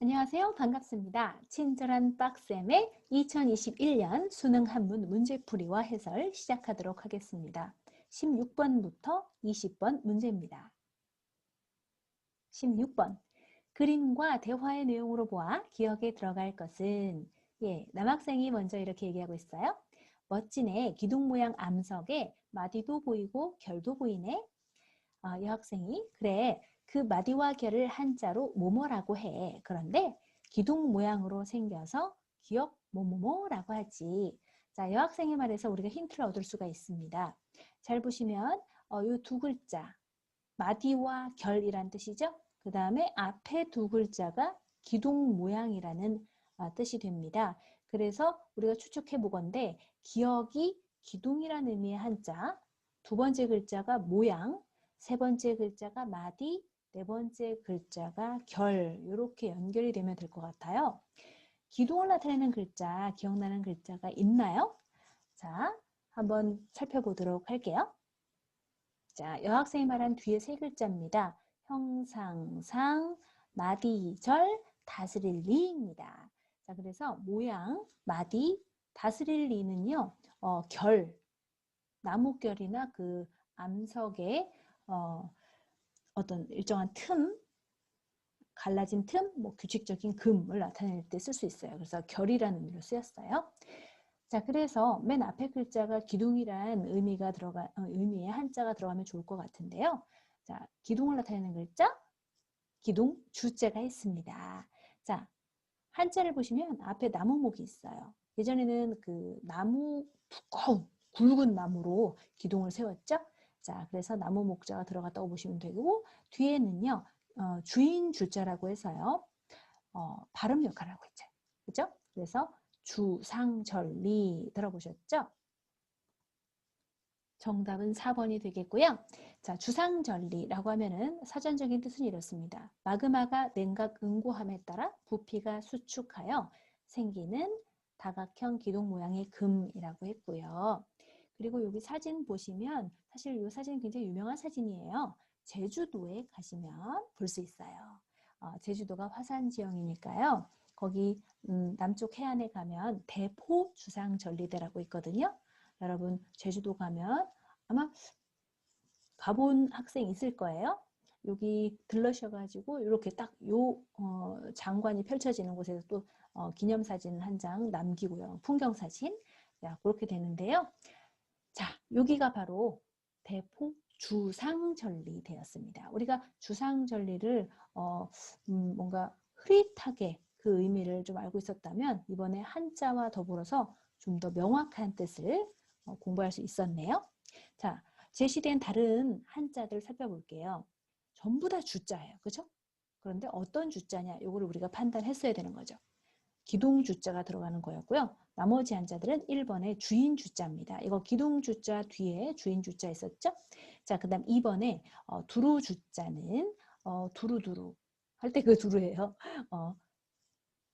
안녕하세요. 반갑습니다. 친절한 빡쌤의 2021년 수능 한문 문제풀이와 해설 시작하도록 하겠습니다. 16번부터 20번 문제입니다. 16번 그림과 대화의 내용으로 보아 기억에 들어갈 것은 예, 남학생이 먼저 이렇게 얘기하고 있어요. 멋지네. 기둥 모양 암석에 마디도 보이고 결도 보이네. 어, 여학생이 그래 그 마디와 결을 한자로 뭐뭐라고 해. 그런데 기둥 모양으로 생겨서 기억 뭐뭐뭐라고 하지. 자, 여학생의 말에서 우리가 힌트를 얻을 수가 있습니다. 잘 보시면 어, 이두 글자 마디와 결이란 뜻이죠. 그 다음에 앞에 두 글자가 기둥 모양이라는 어, 뜻이 됩니다. 그래서 우리가 추측해 보건데 기억이 기둥이라는 의미의 한자, 두 번째 글자가 모양, 세 번째 글자가 마디, 네 번째 글자가 결 이렇게 연결이 되면 될 것 같아요. 기둥을 나타내는 글자, 기억나는 글자가 있나요? 자, 한번 살펴보도록 할게요. 자, 여학생이 말한 뒤에 세 글자입니다. 형상상, 마디절, 다스릴 리입니다. 자, 그래서 모양, 마디, 다스릴 리는요, 어, 결, 나무결이나 그 암석의 어, 어떤 일정한 틈, 갈라진 틈, 뭐 규칙적인 금을 나타낼 때 쓸 수 있어요. 그래서 결이라는 의미로 쓰였어요. 자, 그래서 맨 앞에 글자가 기둥이란 의미가 들어가 어, 의미의 한자가 들어가면 좋을 것 같은데요. 자, 기둥을 나타내는 글자 기둥 주자가 있습니다. 자, 한자를 보시면 앞에 나무목이 있어요. 예전에는 그 나무 두꺼운 굵은 나무로 기둥을 세웠죠. 자, 그래서 나무 목자가 들어갔다고 보시면 되고 뒤에는요 어, 주인 주자라고 해서요 어, 발음 역할을 하고 있죠. 그죠? 그래서 주상절리 들어보셨죠? 정답은 4번이 되겠고요. 자, 주상절리라고 하면은 사전적인 뜻은 이렇습니다. 마그마가 냉각 응고함에 따라 부피가 수축하여 생기는 다각형 기둥 모양의 금이라고 했고요. 그리고 여기 사진 보시면 사실 이 사진 굉장히 유명한 사진이에요. 제주도에 가시면 볼 수 있어요. 어, 제주도가 화산 지형이니까요. 거기 음, 남쪽 해안에 가면 대포 주상 전리대라고 있거든요. 여러분 제주도 가면 아마 가본 학생 있을 거예요. 여기 들러셔가지고 이렇게 딱요 어, 장관이 펼쳐지는 곳에서 또 어, 기념사진 한 장 남기고요. 풍경사진. 자, 그렇게 되는데요. 자, 여기가 바로 대포 주상절리 되었습니다. 우리가 주상절리를 어, 음, 뭔가 흐릿하게 그 의미를 좀 알고 있었다면 이번에 한자와 더불어서 좀 더 명확한 뜻을 어, 공부할 수 있었네요. 자, 제시된 다른 한자들 살펴볼게요. 전부 다 주자예요. 그죠? 그런데 어떤 주자냐 이거를 우리가 판단했어야 되는 거죠. 기둥 주자가 들어가는 거였고요. 나머지 한자들은 1번의 주인 주자입니다. 이거 기둥 주자 뒤에 주인 주자 있었죠? 자, 그 다음 2번에 어, 두루 주자는 어, 두루두루 할 때 그 두루예요. 어,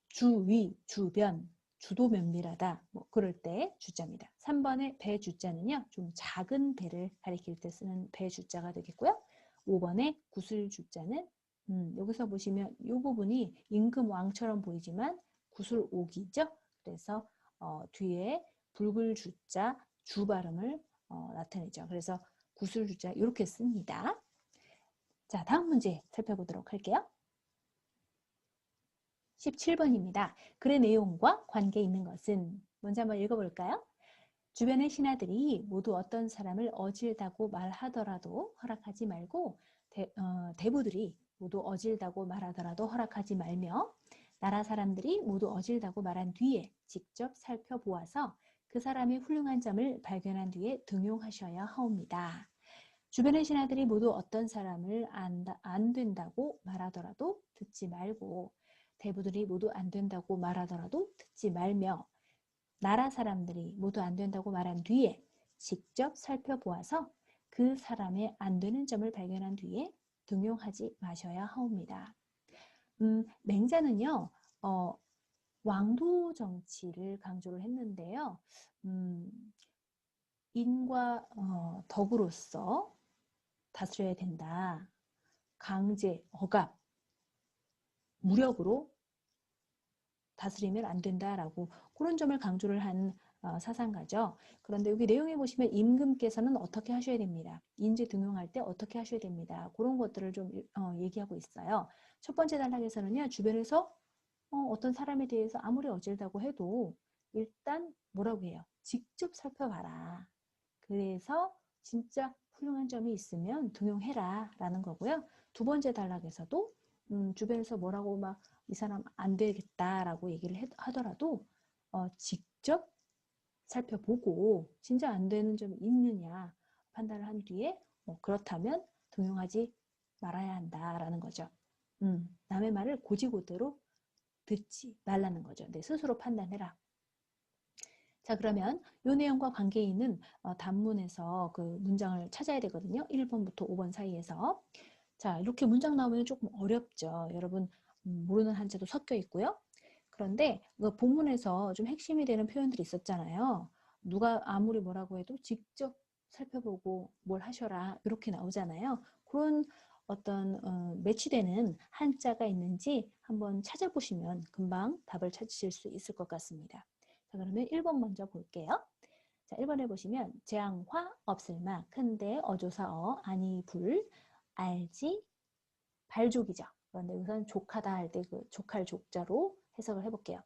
주위, 주변, 주도 면밀하다 뭐 그럴 때 주자입니다. 3번의 배 주자는요. 좀 작은 배를 가리킬 때 쓰는 배 주자가 되겠고요. 5번의 구슬 주자는 음, 여기서 보시면 이 부분이 임금 왕처럼 보이지만 구슬 옥이죠. 그래서 어, 뒤에 붉을 주자 주 발음을 어, 나타내죠. 그래서 구슬 주자 이렇게 씁니다. 자, 다음 문제 살펴보도록 할게요. 17번입니다. 글의 내용과 관계 있는 것은 먼저 한번 읽어볼까요? 주변의 신하들이 모두 어떤 사람을 어질다고 말하더라도 허락하지 말고 대, 어, 대부들이 모두 어질다고 말하더라도 허락하지 말며 나라 사람들이 모두 어질다고 말한 뒤에 직접 살펴보아서 그 사람의 훌륭한 점을 발견한 뒤에 등용하셔야 하옵니다. 주변의 신하들이 모두 어떤 사람을 안, 안 된다고 말하더라도 듣지 말고 대부들이 모두 안 된다고 말하더라도 듣지 말며 나라 사람들이 모두 안 된다고 말한 뒤에 직접 살펴보아서 그 사람의 안 되는 점을 발견한 뒤에 등용하지 마셔야 하옵니다. 음, 맹자는요, 어, 왕도 정치를 강조를 했는데요. 음, 인과 어, 덕으로서 다스려야 된다. 강제, 억압, 무력으로 다스리면 안 된다라고 그런 점을 강조를 한 어, 사상가죠. 그런데 여기 내용에 보시면 임금께서는 어떻게 하셔야 됩니다. 인재 등용할 때 어떻게 하셔야 됩니다. 그런 것들을 좀 어, 얘기하고 있어요. 첫 번째 단락에서는요. 주변에서 어, 떤 사람에 대해서 아무리 어질다고 해도 일단 뭐라고 해요? 직접 살펴봐라. 그래서 진짜 훌륭한 점이 있으면 등용해라 라는 거고요. 두 번째 단락에서도 음, 주변에서 뭐라고 막 이 사람 안 되겠다라고 얘기를 해, 하더라도 어, 직접 살펴보고 진짜 안 되는 점이 있느냐 판단을 한 뒤에 뭐 그렇다면 등용하지 말아야 한다라는 거죠. 음, 남의 말을 고지고대로 듣지 말라는 거죠. 내 스스로 판단해라. 자 그러면 이 내용과 관계 있는 어, 단문에서 그 문장을 찾아야 되거든요. 1번부터 5번 사이에서. 자 이렇게 문장 나오면 조금 어렵죠. 여러분 음, 모르는 한자도 섞여 있고요. 그런데 그 본문에서 좀 핵심이 되는 표현들이 있었잖아요. 누가 아무리 뭐라고 해도 직접 살펴보고 뭘 하셔라 이렇게 나오잖아요. 그런 어떤 어, 매치되는 한자가 있는지 한번 찾아보시면 금방 답을 찾으실 수 있을 것 같습니다. 자, 그러면 1번 먼저 볼게요. 자, 1번에 보시면 재앙화 없을마 큰데 어조사어 아니 불 알지 발족이죠. 그런데 우선 족하다 할 때 그 족할 족자로 해석을 해볼게요.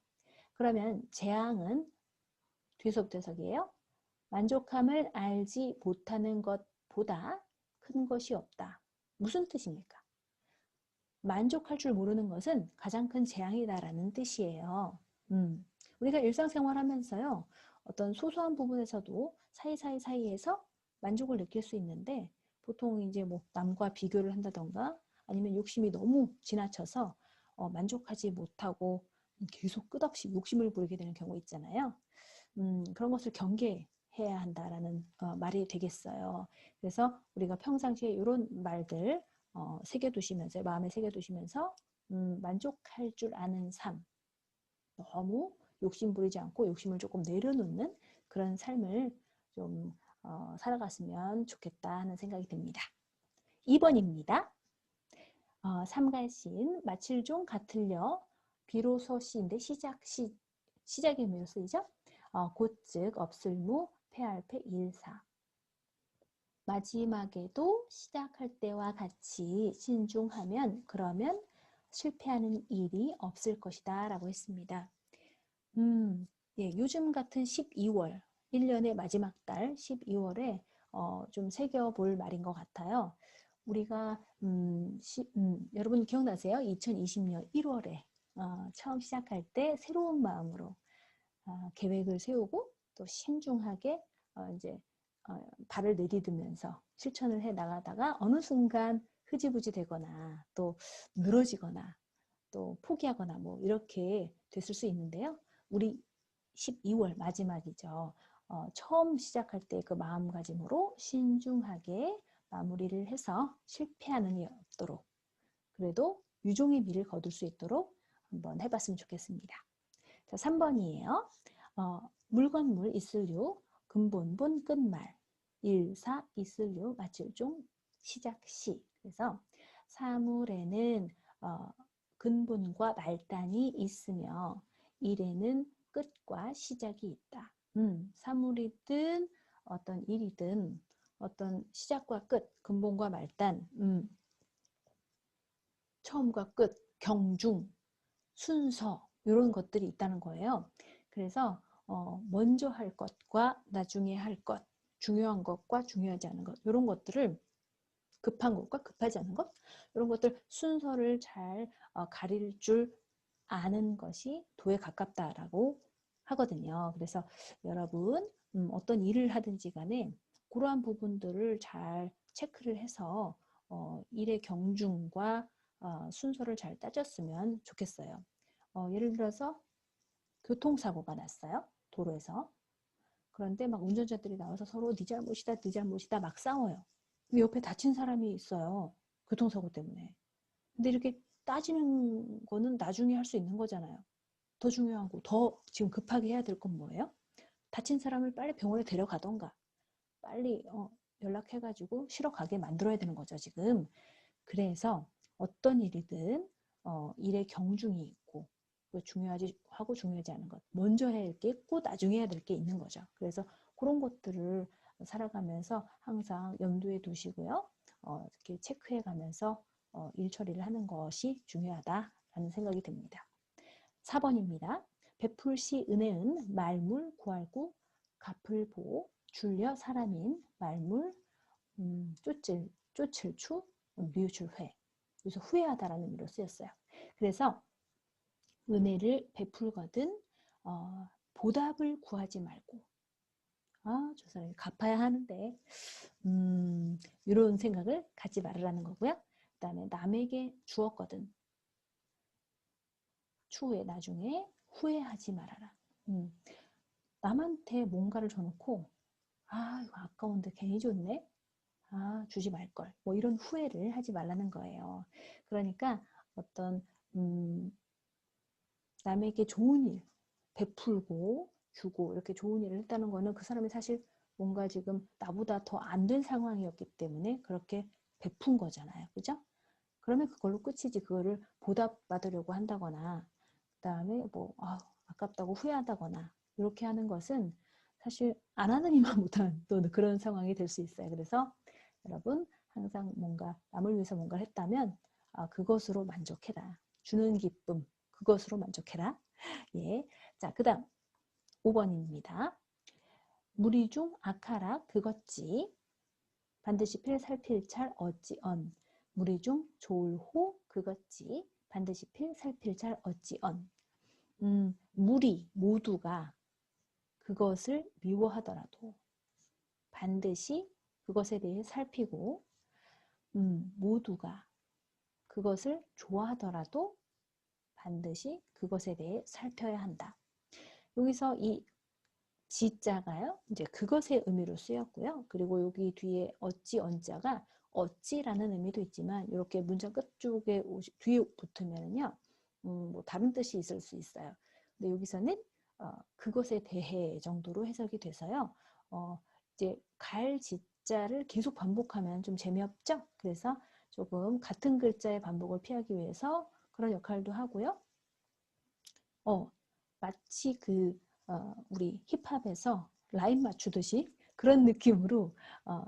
그러면 재앙은 뒤에서부터 해석이에요. 만족함을 알지 못하는 것보다 큰 것이 없다. 무슨 뜻입니까? 만족할 줄 모르는 것은 가장 큰 재앙이다라는 뜻이에요. 음, 우리가 일상생활 하면서요. 어떤 소소한 부분에서도 사이사이 사이에서 만족을 느낄 수 있는데 보통 이제 뭐 남과 비교를 한다던가 아니면 욕심이 너무 지나쳐서 어, 만족하지 못하고 계속 끝없이 욕심을 부리게 되는 경우 있잖아요. 음, 그런 것을 경계 해야 한다라는 어, 말이 되겠어요. 그래서 우리가 평상시에 이런 말들 어, 새겨두시면서 마음에 새겨두시면서 음, 만족할 줄 아는 삶 너무 욕심 부리지 않고 욕심을 조금 내려놓는 그런 삶을 좀 어, 살아갔으면 좋겠다 하는 생각이 듭니다. 2번입니다. 어, 삼갈신 마칠종 같을려 비로소 시인데 시작 시 시작이 뭐로 쓰이죠? 어, 곧즉 없을무 폐할패 일사 마지막에도 시작할 때와 같이 신중하면 그러면 실패하는 일이 없을 것이다 라고 했습니다. 음, 예, 요즘 같은 12월, 1년의 마지막 달 12월에 어, 좀 새겨볼 말인 것 같아요. 우리가 음, 시, 음, 여러분 기억나세요? 2020년 1월에 어, 처음 시작할 때 새로운 마음으로 어, 계획을 세우고 또 신중하게 어, 이제 어, 발을 내디디면서 실천을 해 나가다가 어느 순간 흐지부지 되거나 또 늘어지거나 또 포기하거나 뭐 이렇게 됐을 수 있는데요. 우리 12월 마지막이죠. 어, 처음 시작할 때 그 마음가짐으로 신중하게 마무리를 해서 실패하는 일 없도록 그래도 유종의 미를 거둘 수 있도록 한번 해봤으면 좋겠습니다. 자, 3번이에요. 어, 물건물 있을류 근본본 끝말 일사 있을류 마칠종 시작 시 그래서 사물에는 어, 근본과 말단이 있으며 일에는 끝과 시작이 있다. 음, 사물이든 어떤 일이든 어떤 시작과 끝, 근본과 말단, 음, 처음과 끝, 경중, 순서 이런 것들이 있다는 거예요. 그래서 어, 먼저 할 것과 나중에 할 것, 중요한 것과 중요하지 않은 것 이런 것들을 급한 것과 급하지 않은 것 이런 것들 순서를 잘 어, 가릴 줄 아는 것이 도에 가깝다라고 하거든요. 그래서 여러분 음, 어떤 일을 하든지 간에 그러한 부분들을 잘 체크를 해서 어, 일의 경중과 어, 순서를 잘 따졌으면 좋겠어요. 어, 예를 들어서 교통사고가 났어요. 도로에서. 그런데 막 운전자들이 나와서 서로 네 잘못이다, 네 잘못이다 막 싸워요. 옆에 다친 사람이 있어요. 교통사고 때문에. 근데 이렇게 따지는 거는 나중에 할 수 있는 거잖아요. 더 중요하고 더 지금 급하게 해야 될 건 뭐예요? 다친 사람을 빨리 병원에 데려가던가 빨리 어, 연락해가지고 쉬러 가게 만들어야 되는 거죠 지금. 그래서 어떤 일이든 어, 일의 경중이 있고 중요하지 하고 중요하지 않은 것. 먼저 해야 할게 있고 나중에 해야 될 게 있는 거죠. 그래서 그런 것들을 살아가면서 항상 염두에 두시고요. 어, 이렇게 체크해 가면서 어, 일 처리를 하는 것이 중요하다라는 생각이 듭니다. 4번입니다. 베풀시 은혜은 말물 구할구 갚을 보 줄려 사람인 말물 음, 쫓을 쫓을 추 뉘우출 회 그래서 후회하다라는 의미로 쓰였어요. 그래서 은혜를 베풀거든 어, 보답을 구하지 말고 아, 저 사람이 갚아야 하는데 음, 이런 생각을 갖지 말으라는 거고요. 그 다음에 남에게 주었거든 추후에 나중에 후회하지 말아라. 음, 남한테 뭔가를 줘놓고 아 이거 아까운데 괜히 줬네. 아 주지 말걸. 뭐 이런 후회를 하지 말라는 거예요. 그러니까 어떤 음, 남에게 좋은 일 베풀고 주고 이렇게 좋은 일을 했다는 거는 그 사람이 사실 뭔가 지금 나보다 더 안 된 상황이었기 때문에 그렇게 베푼 거잖아요. 그죠? 그러면 그걸로 끝이지 그거를 보답받으려고 한다거나 그 다음에 뭐 아, 아깝다고 후회하다거나 이렇게 하는 것은 사실 안 하는 이만 못한 또 그런 상황이 될 수 있어요. 그래서 여러분 항상 뭔가 남을 위해서 뭔가를 했다면 아, 그것으로 만족해라. 주는 기쁨 그것으로 만족해라. 예. 자, 그 다음 5번입니다. 무리 중 악하라 그것지 반드시 필 살필 찰 어찌 언 무리 중 좋을호 그것지 반드시 필 살필 찰 어찌 언 음, 무리 모두가 그것을 미워하더라도 반드시 그것에 대해 살피고 음, 모두가 그것을 좋아하더라도 반드시 그것에 대해 살펴야 한다. 여기서 이 지자가요. 이제 그것의 의미로 쓰였고요. 그리고 여기 뒤에 어찌 언자가 어찌라는 의미도 있지만 이렇게 문장 끝쪽에 뒤에 붙으면요. 음, 뭐 다른 뜻이 있을 수 있어요. 근데 여기서는 어, 그것에 대해 정도로 해석이 돼서요. 어, 이제 갈 지자를 계속 반복하면 좀 재미없죠? 그래서 조금 같은 글자의 반복을 피하기 위해서 그런 역할도 하고요. 어, 마치 그 어, 우리 힙합에서 라인 맞추듯이 그런 느낌으로 어,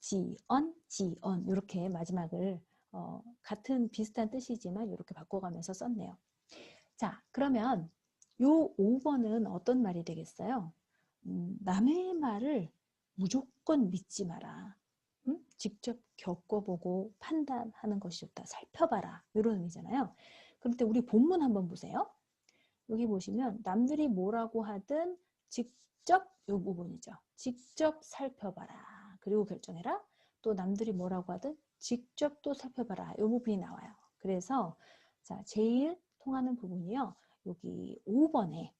지언, 지언 이렇게 마지막을 어, 같은 비슷한 뜻이지만 이렇게 바꿔가면서 썼네요. 자, 그러면 요 5번은 어떤 말이 되겠어요? 음, 남의 말을 무조건 믿지 마라. 음? 직접 겪어보고 판단하는 것이 좋다. 살펴봐라. 이런 의미잖아요. 그런데 우리 본문 한번 보세요. 여기 보시면 남들이 뭐라고 하든 직접 이 부분이죠. 직접 살펴봐라. 그리고 결정해라. 또 남들이 뭐라고 하든 직접 또 살펴봐라. 이 부분이 나와요. 그래서 자 제일 통하는 부분이요. 여기 5번에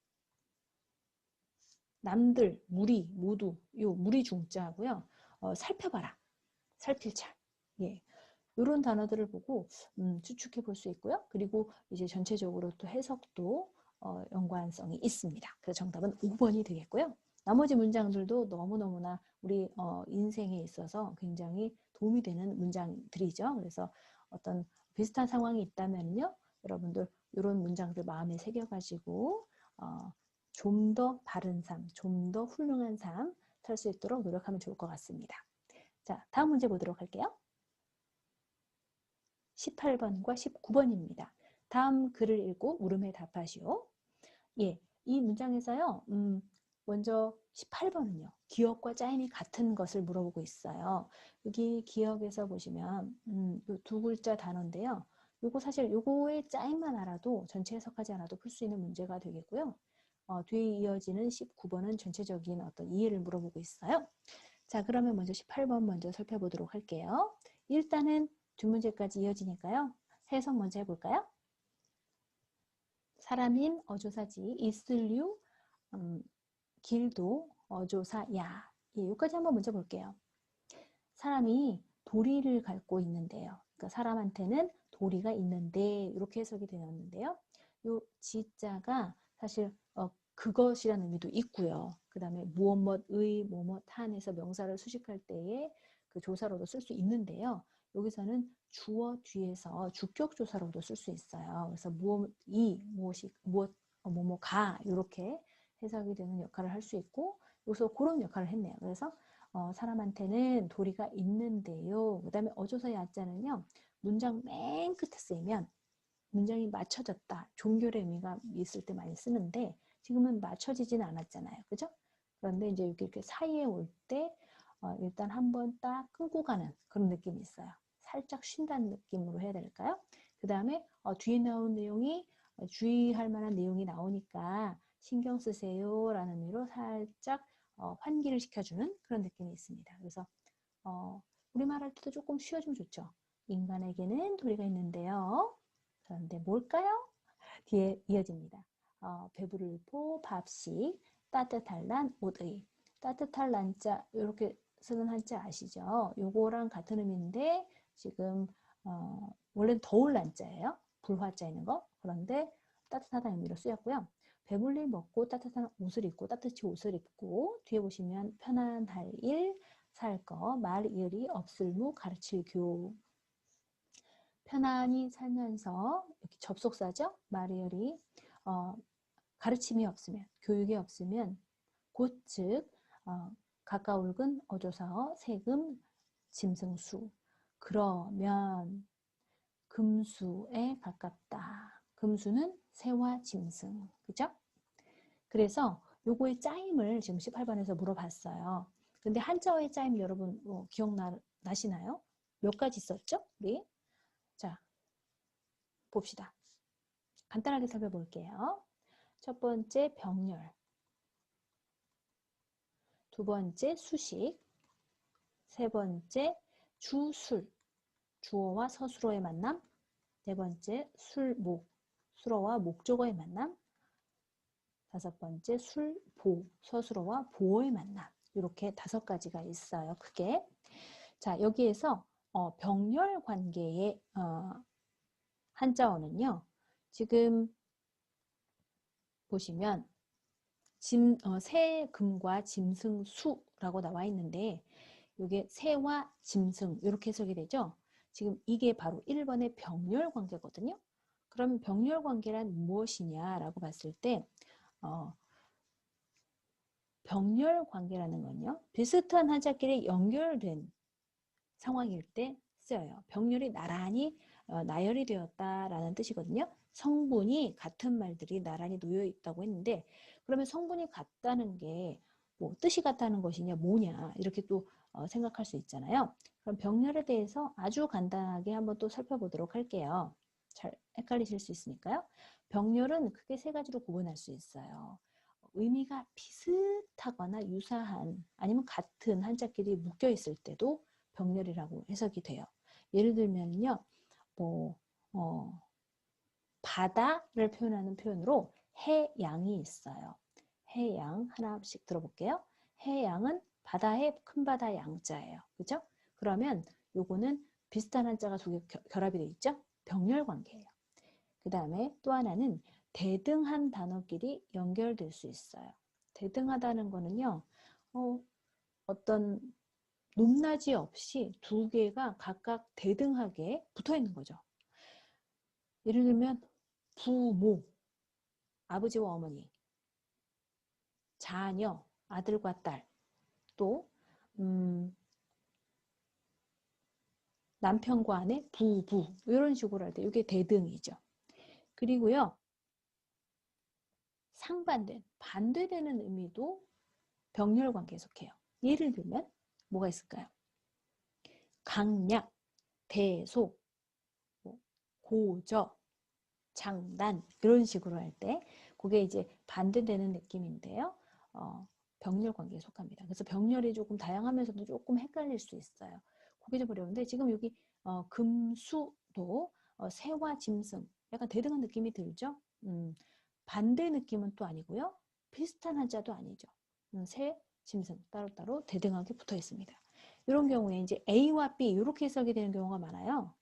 남들, 무리, 모두 요 무리 중자고요. 어, 살펴봐라. 살필찰. 예. 이런 단어들을 보고 음, 추측해 볼 수 있고요. 그리고 이제 전체적으로 또 해석도 어, 연관성이 있습니다. 그래서 정답은 5번이 되겠고요. 나머지 문장들도 너무너무나 우리 어, 인생에 있어서 굉장히 도움이 되는 문장들이죠. 그래서 어떤 비슷한 상황이 있다면요. 여러분들 이런 문장들 마음에 새겨가지고 어, 좀 더 바른 삶, 좀 더 훌륭한 삶 살 수 있도록 노력하면 좋을 것 같습니다. 자, 다음 문제 보도록 할게요. 18번과 19번입니다. 다음 글을 읽고 물음에 답하시오. 예, 이 문장에서요. 음, 먼저 18번은요. 기억과 짜임이 같은 것을 물어보고 있어요. 여기 기억에서 보시면 음, 두 글자 단어인데요. 요거 사실 요거의 짜임만 알아도 전체 해석하지 않아도 풀 수 있는 문제가 되겠고요. 어, 뒤에 이어지는 19번은 전체적인 어떤 이해를 물어보고 있어요. 자, 그러면 먼저 18번 먼저 살펴보도록 할게요. 일단은 두 문제까지 이어지니까요. 해석 먼저 해볼까요? 사람인 어조사지 있을류 음, 길도 어조사야 예, 여기까지 한번 먼저 볼게요. 사람이 도리를 갖고 있는데요. 그러니까 사람한테는 도리가 있는데 이렇게 해석이 되었는데요. 요 지자가 사실 어, 그것이라는 의미도 있고요. 그 다음에 무엇뭇의 뭐뭇한에서 명사를 수식할 때에 그 조사로도 쓸 수 있는데요. 여기서는 주어 뒤에서 주격 조사로도 쓸 수 있어요. 그래서 무엇이 무엇이 무엇 어, 뭐뭐 가 이렇게 해석이 되는 역할을 할 수 있고 여기서 그런 역할을 했네요. 그래서 어, 사람한테는 도리가 있는데요. 그 다음에 어조서 야자는요. 문장 맨 끝에 쓰이면 문장이 맞춰졌다. 종결의 의미가 있을 때 많이 쓰는데 지금은 맞춰지지는 않았잖아요. 그죠? 그런데 이제 이렇게, 사이에 올때 어, 일단 한번 딱 끄고 가는 그런 느낌이 있어요. 살짝 쉰다는 느낌으로 해야 될까요? 그 다음에 어, 뒤에 나온 내용이 어, 주의할 만한 내용이 나오니까 신경 쓰세요 라는 의미로 살짝 어, 환기를 시켜주는 그런 느낌이 있습니다. 그래서 어, 우리말 할 때도 조금 쉬워지면 좋죠. 인간에게는 도리가 있는데요. 그런데 뭘까요? 뒤에 이어집니다. 어, 배부를 포 밥식 따뜻할 난 옷의 따뜻할 난자 이렇게 쓰는 한자 아시죠? 요거랑 같은 의미인데 지금 어, 원래는 더울 난자예요. 불화자 있는 거. 그런데 따뜻하다는 의미로 쓰였고요. 배불리 먹고 따뜻한 옷을 입고 따뜻히 옷을 입고 뒤에 보시면 편안할 일, 살 거, 말 이을이 없을 무 가르칠 교 편안히 살면서 이렇게 접속사죠. 말 이을이 어, 가르침이 없으면 교육이 없으면 곧즉 어, 가까울근 어조사어 세금 짐승수 그러면 금수에 가깝다. 금수는 새와 짐승. 그죠? 그래서 요거의 짜임을 지금 18번에서 물어봤어요. 근데 한자어의 짜임 여러분 어, 기억나시나요? 몇 가지 있었죠? 우리? 자, 봅시다. 간단하게 살펴볼게요. 첫 번째 병렬. 두 번째 수식. 세 번째 주술. 주어와 서술어의 만남. 네 번째 술목. 수어와 목적어의 만남. 다섯 번째 술보. 서술어와 보어의 만남. 이렇게 다섯 가지가 있어요. 크게. 자, 여기에서 어, 병렬 관계의 어, 한자어는요. 지금 보시면 짐, 어, 새, 금과 짐승, 수라고 나와 있는데 이게 새와 짐승 이렇게 해석이 되죠. 지금 이게 바로 1번의 병렬 관계거든요. 그럼 병렬 관계란 무엇이냐라고 봤을 때 어, 병렬 관계라는 건요. 비슷한 한자끼리 연결된 상황일 때 쓰여요. 병렬이 나란히 어, 나열이 되었다라는 뜻이거든요. 성분이 같은 말들이 나란히 놓여 있다고 했는데 그러면 성분이 같다는 게 뭐 뜻이 같다는 것이냐 뭐냐 이렇게 또 어, 생각할 수 있잖아요. 그럼 병렬에 대해서 아주 간단하게 한번 또 살펴보도록 할게요. 잘 헷갈리실 수 있으니까요. 병렬은 크게 세 가지로 구분할 수 있어요. 의미가 비슷하거나 유사한 아니면 같은 한자끼리 묶여 있을 때도 병렬이라고 해석이 돼요. 예를 들면요. 뭐 어, 바다를 표현하는 표현으로 해양이 있어요. 해양 하나씩 들어볼게요. 해양은 바다의 큰 바다 양자예요. 그죠? 그러면 요거는 비슷한 한자가 두 개 결합이 되어 있죠? 병렬 관계예요. 그 다음에 또 하나는 대등한 단어끼리 연결될 수 있어요. 대등하다는 거는요. 어, 어떤 높낮이 없이 두 개가 각각 대등하게 붙어 있는 거죠. 예를 들면 부모, 아버지와 어머니, 자녀, 아들과 딸, 또 음, 남편과 아내, 부부 이런 식으로 할 때 이게 대등이죠. 그리고요. 상반된, 반대되는 의미도 병렬 관계에 속해요. 예를 들면 뭐가 있을까요? 강약, 대소, 뭐 고저, 장단 이런 식으로 할 때 그게 이제 반대되는 느낌인데요. 어, 병렬 관계에 속합니다. 그래서 병렬이 조금 다양하면서도 조금 헷갈릴 수 있어요. 그게 좀 어려운데 지금 여기 어, 금수도 어, 새와 짐승 약간 대등한 느낌이 들죠. 음, 반대 느낌은 또 아니고요. 비슷한 한자도 아니죠. 음, 새, 짐승 따로따로 대등하게 붙어 있습니다. 이런 경우에 이제 A와 B 이렇게 해석이 되는 경우가 많아요.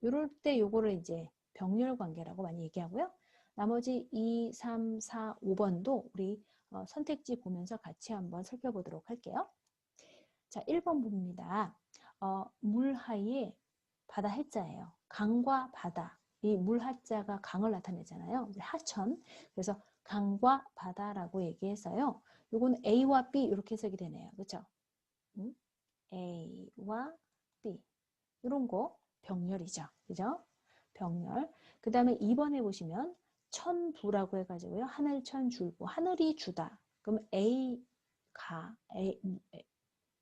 이럴 때 요거를 이제 병렬 관계라고 많이 얘기하고요. 나머지 2, 3, 4, 5번도 우리 어, 선택지 보면서 같이 한번 살펴보도록 할게요. 자, 1번 봅니다. 어, 물 하이에 바다 해자예요. 강과 바다 이 물하자가 강을 나타내잖아요. 하천. 그래서 강과 바다라고 얘기해서요. 요거는 A와 B 이렇게 해석이 되네요. 그렇죠? 음? A와 B 이런 거 병렬이죠. 그죠? 병렬. 그 다음에 2번에 보시면 천부라고 해가지고요. 하늘 천 줄부. 하늘이 주다. 그럼 A가 A,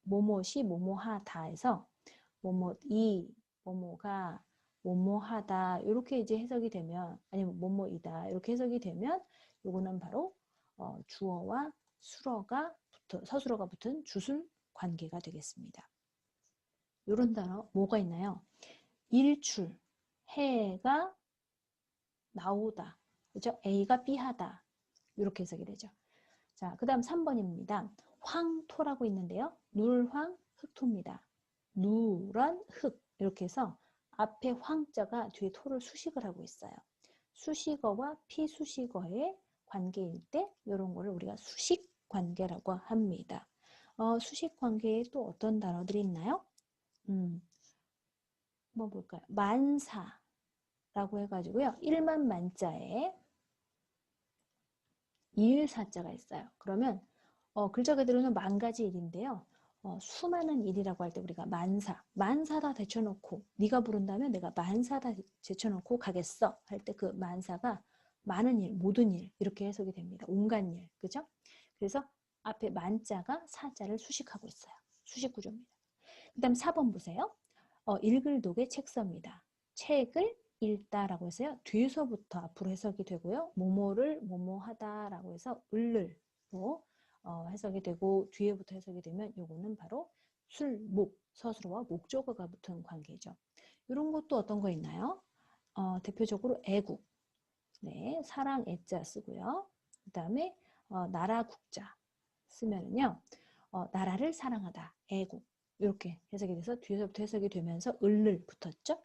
모모시 모모하다 해서 모모 이 모모가 모모하다 이렇게 이제 해석이 되면 아니면 모모이다 이렇게 해석이 되면 요거는 바로 어, 주어와 수어가 붙어, 서술어가 붙은 주술 관계가 되겠습니다. 이런 단어 뭐가 있나요? 일출, 해가 나오다. 그죠? A가 B하다. 이렇게 해석이 되죠. 자, 그 다음 3번입니다. 황토라고 있는데요. 눌황, 흑토입니다. 누런, 흑. 이렇게 해서 앞에 황자가 뒤에 토를 수식을 하고 있어요. 수식어와 피수식어의 관계일 때 이런 거를 우리가 수식 관계라고 합니다. 어, 수식 관계에 또 어떤 단어들이 있나요? 음, 뭐 볼까요? 만사라고 해가지고요. 1만 만자에 일사자가 있어요. 그러면 어, 글자 그대로는 만 가지 일인데요. 어, 수많은 일이라고 할 때 우리가 만사, 만사다 제쳐놓고 네가 부른다면 내가 만사다 제쳐놓고 가겠어 할 때 그 만사가 많은 일, 모든 일 이렇게 해석이 됩니다. 온갖 일, 그죠? 그래서 앞에 만자가 사자를 수식하고 있어요. 수식 구조입니다. 그 다음 4번 보세요. 어, 읽을 독의 책서입니다. 책을 읽다라고 해서요. 뒤에서부터 앞으로 해석이 되고요. 모모를 모모하다라고 해서 을를로 어, 해석이 되고 뒤에부터 해석이 되면 요거는 바로 술, 목, 서술어와 목적어가 붙은 관계죠. 이런 것도 어떤 거 있나요? 어, 대표적으로 애국, 네, 사랑 애자 쓰고요. 그 다음에 어, 나라 국자 쓰면은요, 어, 나라를 사랑하다, 애국 이렇게 해석이 돼서 뒤에서부터 해석이 되면서 을을 붙었죠.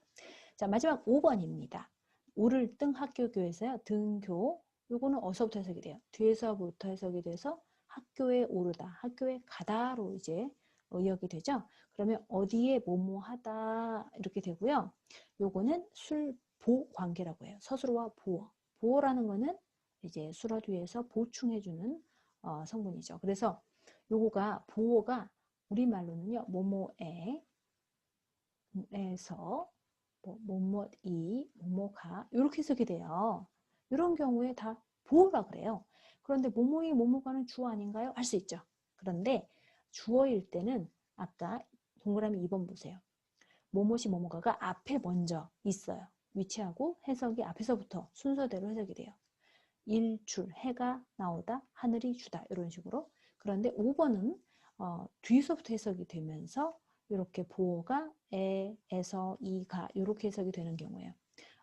자 마지막 5번입니다. 우를 등 학교 교에서요. 등교 요거는 어서부터 해석이 돼요. 뒤에서부터 해석이 돼서 학교에 오르다, 학교에 가다로 이제 의역이 되죠. 그러면 어디에 뭐뭐 하다 이렇게 되고요. 요거는 술보 관계라고 해요. 서술어와 보어. 보어라는 거는 이제 술어 뒤에서 보충해주는 어, 성분이죠. 그래서 요거가 보어가 우리말로는요. 모모에 에서 뭐 뭐뭐이 뭐뭐가 이렇게 해석이 돼요. 이런 경우에 다 보어라 그래요. 그런데 모모이 모모가는 주어 아닌가요? 할수 있죠. 그런데 주어일 때는 아까 동그라미 2번 보세요. 모모시 모모가가 앞에 먼저 있어요. 위치하고 해석이 앞에서부터 순서대로 해석이 돼요. 일출, 해가 나오다, 하늘이 주다 이런 식으로 그런데 5번은 어, 뒤에서부터 해석이 되면서 이렇게 보호가 에, 에서, 이가 이렇게 해석이 되는 경우예요.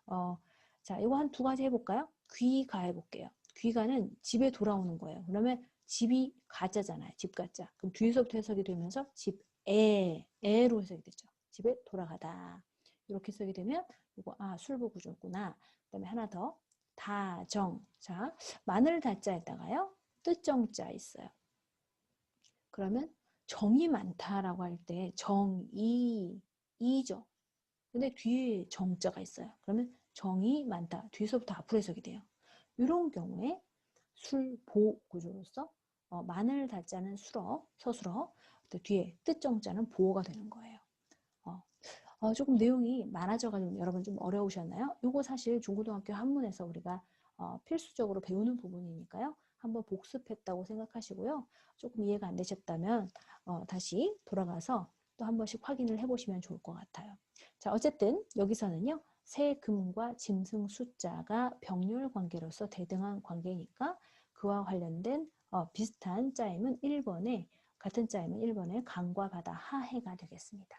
어, 자, 이거 한 두 가지 해볼까요? 귀가 해볼게요. 귀가는 집에 돌아오는 거예요. 그러면 집이 가짜잖아요. 집 가짜. 그럼 뒤에서부터 해석이 되면서 집에, 에로 해석이 되죠. 집에 돌아가다. 이렇게 해석이 되면 이거 아 술부 구조구나. 그다음에 하나 더 다정. 자, 마늘 다자에다가요. 뜻정자 있어요. 그러면 정이 많다라고 할 때 정이 이죠. 근데 뒤에 정자가 있어요. 그러면 정이 많다. 뒤에서부터 앞으로 해석이 돼요. 이런 경우에 술보 구조로서 어, 마늘 달자는 술어, 서술어, 뒤에 뜻정자는 보어가 되는 거예요. 어, 어, 조금 내용이 많아져가지고 여러분 좀 어려우셨나요? 이거 사실 중고등학교 한문에서 우리가 어, 필수적으로 배우는 부분이니까요. 한번 복습했다고 생각하시고요. 조금 이해가 안 되셨다면 어, 다시 돌아가서 또 한 번씩 확인을 해보시면 좋을 것 같아요. 자, 어쨌든 여기서는요. 세금과 짐승 숫자가 병렬 관계로서 대등한 관계니까 그와 관련된 어, 비슷한 짜임은 1번에 같은 짜임은 1번에 강과 바다 하해가 되겠습니다.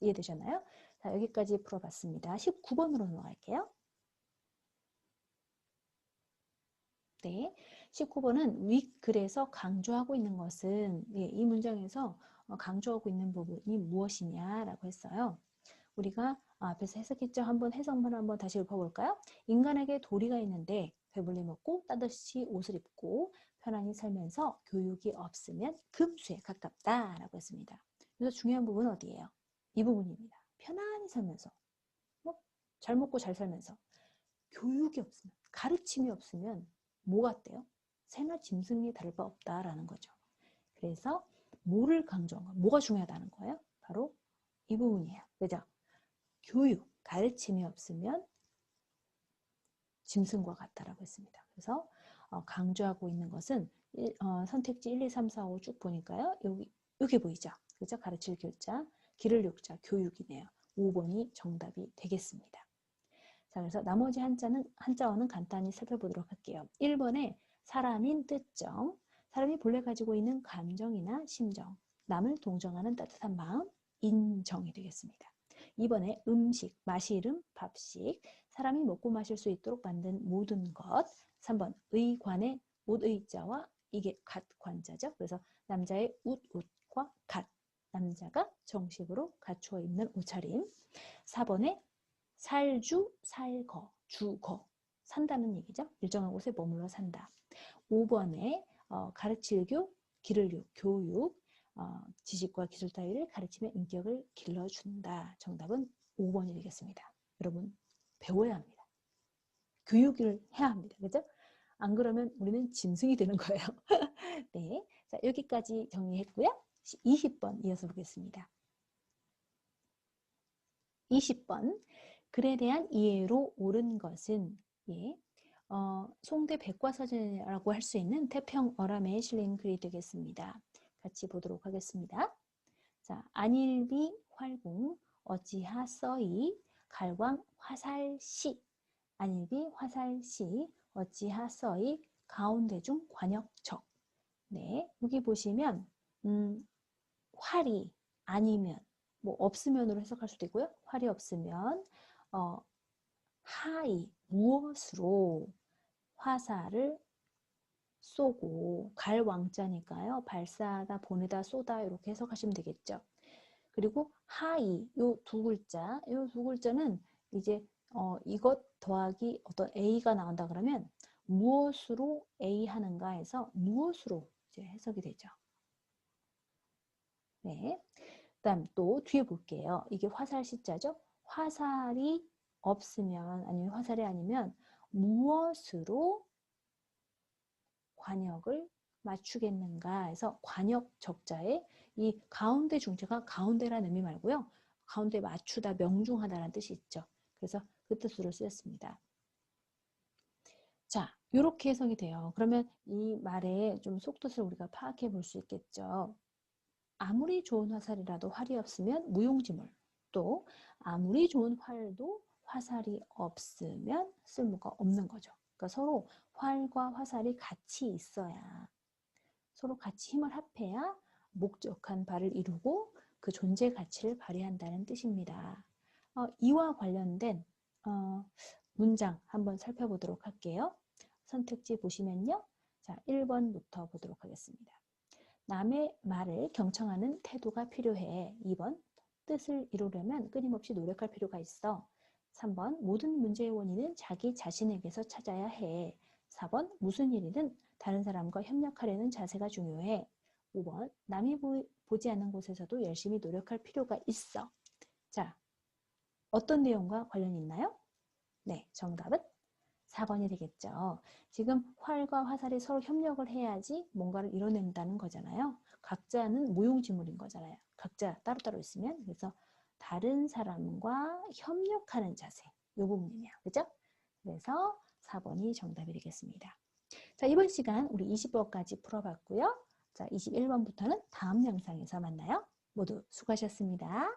이해되셨나요? 자, 여기까지 풀어봤습니다. 19번으로 넘어갈게요. 네, 19번은 윗글에서 강조하고 있는 것은 예, 이 문장에서 어, 강조하고 있는 부분이 무엇이냐라고 했어요. 우리가 앞에서 해석했죠. 한번 해석만 한번 다시 읊어볼까요? 인간에게 도리가 있는데 배불리 먹고 따뜻이 옷을 입고 편안히 살면서 교육이 없으면 금수에 가깝다라고 했습니다. 그래서 중요한 부분은 어디예요? 이 부분입니다. 편안히 살면서 뭐 잘 먹고 잘 살면서 교육이 없으면 가르침이 없으면 뭐 같대요? 새나 짐승이 다를 바 없다라는 거죠. 그래서 뭐를 강조한 거, 뭐가 중요하다는 거예요? 바로 이 부분이에요. 그죠? 교육, 가르침이 없으면 짐승과 같다라고 했습니다. 그래서 어, 강조하고 있는 것은 일, 어, 선택지 1, 2, 3, 4, 5 쭉 보니까요. 여기 여기 보이죠? 그죠? 가르칠 교자, 기를 욕자, 교육이네요. 5번이 정답이 되겠습니다. 자, 그래서 나머지 한자는 한자어는 간단히 살펴보도록 할게요. 1번에 사람인 뜻정, 사람이 본래 가지고 있는 감정이나 심정, 남을 동정하는 따뜻한 마음, 인정이 되겠습니다. 2번에 음식, 마시름, 밥식, 사람이 먹고 마실 수 있도록 만든 모든 것. 3번 의관의 옷의자와 이게 갓관자죠. 그래서 남자의 웃, 웃과 갓. 남자가 정식으로 갖추어 입는 옷차림. 4번에 살주, 살거, 주거. 산다는 얘기죠. 일정한 곳에 머물러 산다. 5번에 어, 가르칠교, 기를교, 교육, 어, 지식과 기술 따위를 가르치며 인격을 길러준다. 정답은 5번이 되겠습니다. 여러분 배워야 합니다. 교육을 해야 합니다. 그죠? 안 그러면 우리는 짐승이 되는 거예요. 네, 자 여기까지 정리했고요. 20번 이어서 보겠습니다. 20번 글에 대한 이해로 옳은 것은 예, 어, 송대 백과사전이라고 할 수 있는 태평 어람에 실린 글이 되겠습니다. 같이 보도록 하겠습니다. 자, 안일비 활공 어찌하 써이 갈광 화살시 안일비 화살시 어찌하 써이 가운데 중 관역적 네 여기 보시면 음, 활이 아니면 뭐 없으면으로 해석할 수도 있고요 활이 없으면 어, 하이 무엇으로 화살을 쏘고 갈 왕자니까요. 발사하다, 보내다, 쏘다 이렇게 해석하시면 되겠죠. 그리고 하이 요 두 글자, 요 두 글자는 이제 어, 이것 더하기 어떤 A가 나온다 그러면 무엇으로 A 하는가 해서 무엇으로 이제 해석이 되죠. 네. 그 다음 또 뒤에 볼게요. 이게 화살 시자죠. 화살이 없으면 아니면 화살이 아니면 무엇으로 관역을 맞추겠는가 해서 관역 적자에 이 가운데 중재가 가운데라는 의미 말고요. 가운데 맞추다, 명중하다라는 뜻이 있죠. 그래서 그 뜻으로 쓰였습니다. 자, 이렇게 해석이 돼요. 그러면 이 말의 좀 속뜻을 우리가 파악해 볼 수 있겠죠. 아무리 좋은 화살이라도 활이 없으면 무용지물. 또 아무리 좋은 활도 화살이 없으면 쓸모가 없는 거죠. 그러니까 서로 활과 화살이 같이 있어야 서로 같이 힘을 합해야 목적한 바를 이루고 그 존재 가치를 발휘한다는 뜻입니다. 어, 이와 관련된 어, 문장 한번 살펴보도록 할게요. 선택지 보시면요. 자, 1번부터 보도록 하겠습니다. 남의 말을 경청하는 태도가 필요해. 2번 뜻을 이루려면 끊임없이 노력할 필요가 있어. 3번 모든 문제의 원인은 자기 자신에게서 찾아야 해. 4번 무슨 일이든 다른 사람과 협력하려는 자세가 중요해. 5번 남이 보, 보지 않는 곳에서도 열심히 노력할 필요가 있어. 자, 어떤 내용과 관련이 있나요? 네, 정답은 4번이 되겠죠. 지금 활과 화살이 서로 협력을 해야지 뭔가를 이뤄낸다는 거잖아요. 각자는 무용지물인 거잖아요. 각자 따로따로 있으면 그래서 다른 사람과 협력하는 자세 이 부분이네요. 그죠? 그래서 4번이 정답이 되겠습니다. 자, 이번 시간 우리 20번까지 풀어봤고요. 자, 21번부터는 다음 영상에서 만나요. 모두 수고하셨습니다.